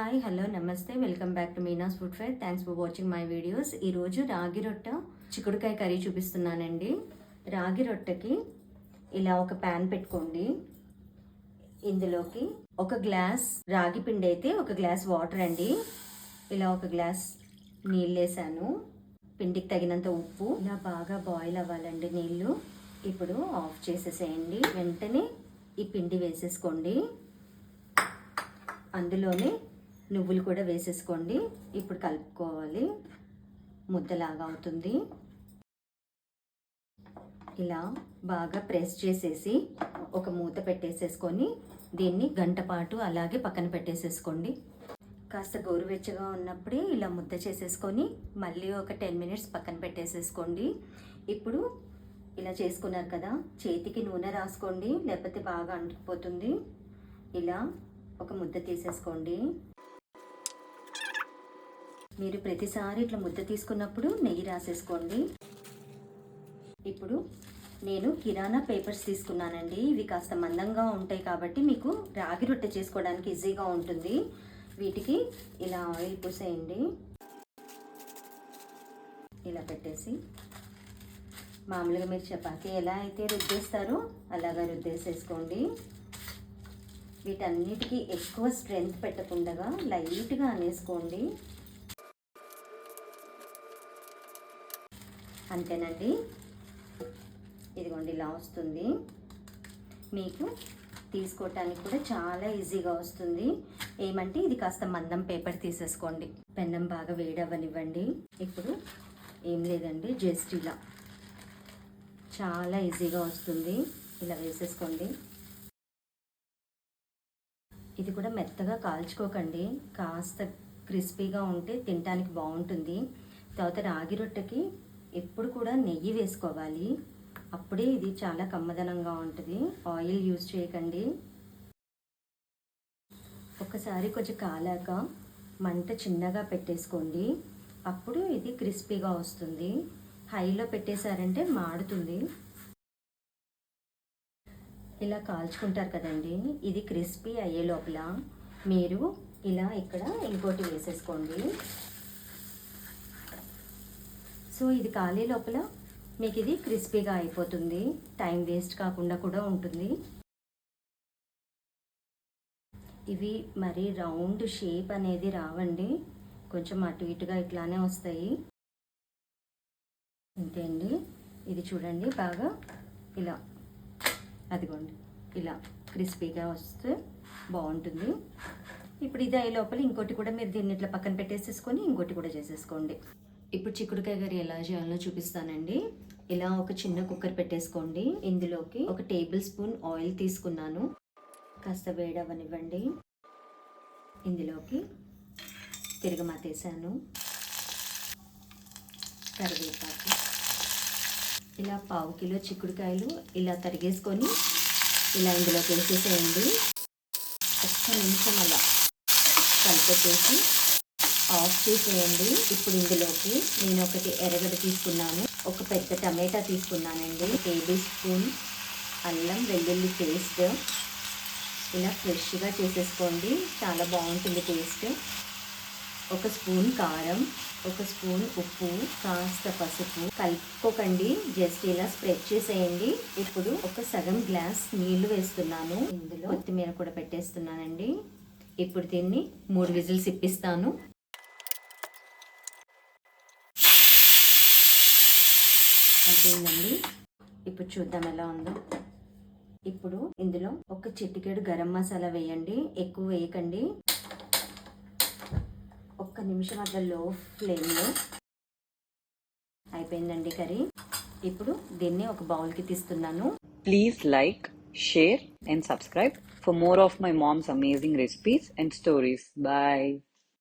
Hi hello namaste welcome back to Meena's food fire thanks for watching my videos ఈరోజు రాగి రొట్టె చిక్కుడుకాయ curry చూపిస్తున్నానండి. రాగి రొట్టెకి ఇలా ఒక ప్యాన్ పెట్టుకోండి. ఇందులోకి ఒక గ్లాస్ రాగి పిండి అయితే ఒక గ్లాస్ వాటర్ అండి. ఇలా ఒక గ్లాస్ నీళ్ళు వేసాను. పిండికి తగినంత ఉప్పు. ఇలా బాగా బాయిల్ అవ్వాలండి నీళ్ళు. ఇప్పుడు ఆఫ్ చేసేసేయండి. వెంటనే ఈ పిండి వేసేసుకోండి. అందులోనే నువ్వులు కూడా వేసేసుకోండి. ఇప్పుడు కలుపుకోవాలి. ముద్దలాగా అవుతుంది. ఇలా బాగా ప్రెస్ చేసేసి ఒక మూత పెట్టేసేసుకొని దీన్ని గంట పాటు అలాగే పక్కన పెట్టేసేసుకోండి. కాస్త గోరువెచ్చగా ఉన్నప్పుడే ఇలా ముద్ద చేసేసుకొని మళ్ళీ ఒక టెన్ మినిట్స్ పక్కన పెట్టేసేసుకోండి. ఇప్పుడు ఇలా చేసుకున్నారు కదా చేతికి నూనె రాసుకోండి లేకపోతే బాగా అంటుకుపోతుంది. ఇలా ఒక ముద్ద తీసేసుకోండి. మీరు ప్రతిసారి ఇట్లా ముద్ద తీసుకున్నప్పుడు నెయ్యి రాసేసుకోండి. ఇప్పుడు నేను కిరాణా పేపర్స్ తీసుకున్నానండి. ఇవి కాస్త మందంగా ఉంటాయి కాబట్టి మీకు రాగి రొట్టె చేసుకోవడానికి ఈజీగా ఉంటుంది. వీటికి ఇలా ఆయిల్ పూసేయండి. ఇలా పెట్టేసి మామూలుగా మీరు చపాతి ఎలా అయితే రుద్దేస్తారో అలాగా రుద్దేసేసుకోండి. వీటన్నిటికీ ఎక్కువ స్ట్రెంగ్త్ పెట్టకుండా లైట్గా అనేసుకోండి. అంతేనండి. ఇదిగోండి ఇలా వస్తుంది. మీకు తీసుకోవటానికి కూడా చాలా ఈజీగా వస్తుంది. ఏమంటే ఇది కాస్త మందం పేపర్ తీసేసుకోండి. పెన్నం బాగా వేడవ్వనివ్వండి. ఇప్పుడు ఏం లేదండి జస్ట్ ఇలా. చాలా ఈజీగా వస్తుంది. ఇలా వేసేసుకోండి. ఇది కూడా మెత్తగా కాల్చుకోకండి. కాస్త క్రిస్పీగా ఉంటే తినడానికి బాగుంటుంది. తర్వాత రాగి రొట్టెకి ఎప్పుడు కూడా నెయ్యి వేసుకోవాలి. అప్పుడే ఇది చాలా కమ్మదనంగా ఉంటుంది. ఆయిల్ యూజ్ చేయకండి. ఒకసారి కొంచెం కాలాక మంట చిన్నగా పెట్టేసుకోండి. అప్పుడు ఇది క్రిస్పీగా వస్తుంది. హైలో పెట్టేశారంటే మాడుతుంది. ఇలా కాల్చుకుంటారు కదండి. ఇది క్రిస్పీ అయ్యే లోపల మీరు ఇలా ఇక్కడ ఇంకోటి వేసేసుకోండి. సో ఇది కాలే లోపల మీకు ఇది క్రిస్పీగా అయిపోతుంది. టైం వేస్ట్ కాకుండా కూడా ఉంటుంది. ఇవి మరి రౌండ్ షేప్ అనేది రావండి. కొంచెం అటు ఇటుగా ఇట్లానే వస్తాయి. అంతే అండి. ఇది చూడండి బాగా ఇలా. అదిగోండి. ఇలా క్రిస్పీగా వస్తే బాగుంటుంది. ఇప్పుడు ఇది అయ్యే లోపల ఇంకోటి కూడా మీరు దీన్ని ఇట్లా పక్కన పెట్టేసేసుకొని ఇంకోటి కూడా చేసేసుకోండి. ఇప్పుడు చిక్కుడుకాయ కర్రీ ఎలా చేయాలో చూపిస్తానండి. ఇలా ఒక చిన్న కుక్కర్ పెట్టేసుకోండి. ఇందులోకి ఒక టేబుల్ స్పూన్ ఆయిల్ తీసుకున్నాను. కాస్త వేడవనివ్వండి. ఇందులోకి తిరగమాతేసాను కరివేపాకు. ఇలా పావు కిలో చిక్కుడుకాయలు ఇలా తరిగేసుకొని ఇలా ఇందులోకి వేసేసేయండి. ఒక్క నిమిషం అలా కలిపెట్టేసి ఆఫ్ చేసేయండి. ఇప్పుడు ఇందులోకి నేను ఒకటి ఎర్రగడ్డ తీసుకున్నాను. ఒక పెద్ద టమాటా తీసుకున్నానండి. టేబుల్ స్పూన్ అల్లం వెల్లుల్లి పేస్ట్. ఇలా ఫ్రెష్గా చేసేసుకోండి. చాలా బాగుంటుంది టేస్ట్. ఒక స్పూన్ కారం ఒక స్పూన్ ఉప్పు కాస్త పసుపు. కలుపుకోకండి. జస్ట్ ఇలా స్ప్రెడ్ చేసేయండి. ఇప్పుడు ఒక సగం గ్లాస్ నీళ్ళు వేస్తున్నాను. ఇందులో కొత్తిమీర కూడా పెట్టేస్తున్నానండి. ఇప్పుడు దీన్ని మూడు విజిల్స్ ఇప్పిస్తాను. అయిపోయిందండి. ఇప్పుడు చూద్దాం ఎలా ఉందో. ఇప్పుడు ఇందులో ఒక చిటికెడు గరం మసాలా వేయండి. ఎక్కువ వేయకండి. ఒక్క నిమిషం అట్లా లో ఫ్లేమ్లో అయిపోయిందండి కర్రీ. ఇప్పుడు దీన్ని ఒక బౌల్కి తీస్తున్నాను. Please like share and subscribe for more of my mom's amazing recipes and stories bye